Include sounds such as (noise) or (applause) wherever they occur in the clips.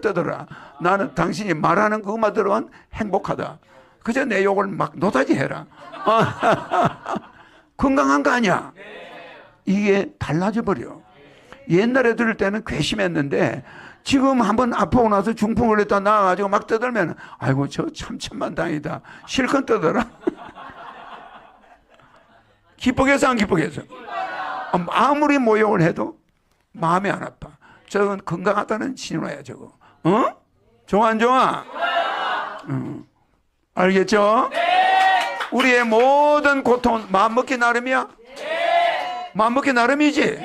떠들어. 나는 당신이 말하는 그것만 들으면 행복하다. 그저 내 욕을 막 노다지 해라. (laughs) 건강한 거 아니야? 이게 달라져 버려. 옛날에 들을 때는 괘씸했는데 지금 한번 아프고 나서 중풍 걸렸다 나와가지고 막 떠들면 아이고 저 참 천만다행이다. 실컷. (laughs) 기쁘게 해서 안 해서. 아무리 모욕을 해도 마음이 안 아파. 저건 건강하다는 신호야 저거. 어? 좋아 안 좋아? 응. 알겠죠? 우리의 모든 고통은 마음먹기 나름이야? 마음먹기 나름이지?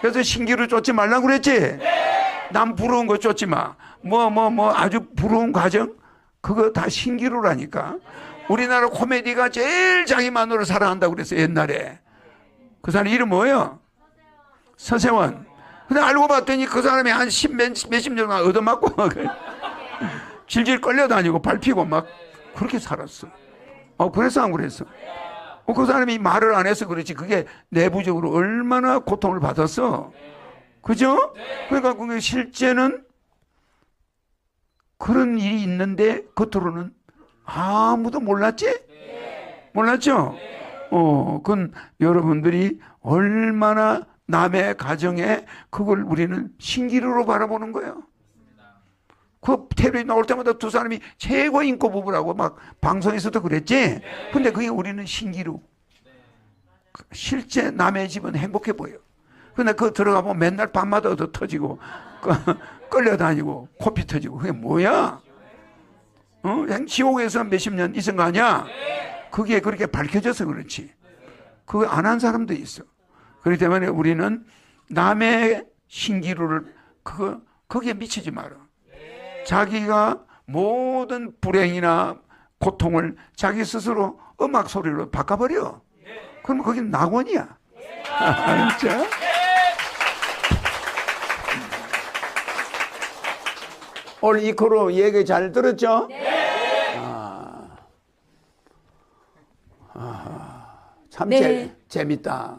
그래서 신기루 쫓지 말라고 그랬지? 남 부러운 거 쫓지 마. 뭐, 뭐, 뭐 아주 부러운 과정? 그거 다 신기루라니까. 우리나라 코미디가 제일 자기 마누라 사랑한다고 그랬어, 옛날에. 그 사람 이름 뭐예요? 서세원. 근데 알고 봤더니 그 사람이 한 십, 몇, 몇십 년 얻어맞고 막 질질 끌려다니고 밟히고 막 그렇게 살았어. 어, 그래서 안 그랬어? 어, 그 사람이 말을 안 해서 그렇지. 그게 내부적으로 얼마나 고통을 받았어. 그죠? 그러니까 그게 실제는 그런 일이 있는데 겉으로는 아무도 몰랐지? 몰랐죠? 어, 그건 여러분들이 얼마나 남의 가정에 그걸 우리는 신기루로 바라보는 거예요. 그 텔레비 나올 때마다 두 사람이 최고 인고 부부라고 막 방송에서도 그랬지. 근데 그게 우리는 신기루. 실제 남의 집은 행복해 보여. 근데 그 들어가면 맨날 밤마다 얻어 터지고 끌려다니고 코피 터지고 그게 뭐야? 어? 지옥에서 몇십 년 있은 거 아니야? 그게 그렇게 밝혀져서 그렇지. 그거 안 한 사람도 있어. 그렇기 때문에 우리는 남의 신기루를 그거 거기에 미치지 마라. 자기가 모든 불행이나 고통을 자기 스스로 음악 소리로 바꿔버려. 그러면 거긴 낙원이야. 알았죠? 오늘 이 코로 얘기 잘 들었죠? 아, 아, 참 네. 재, 재밌다.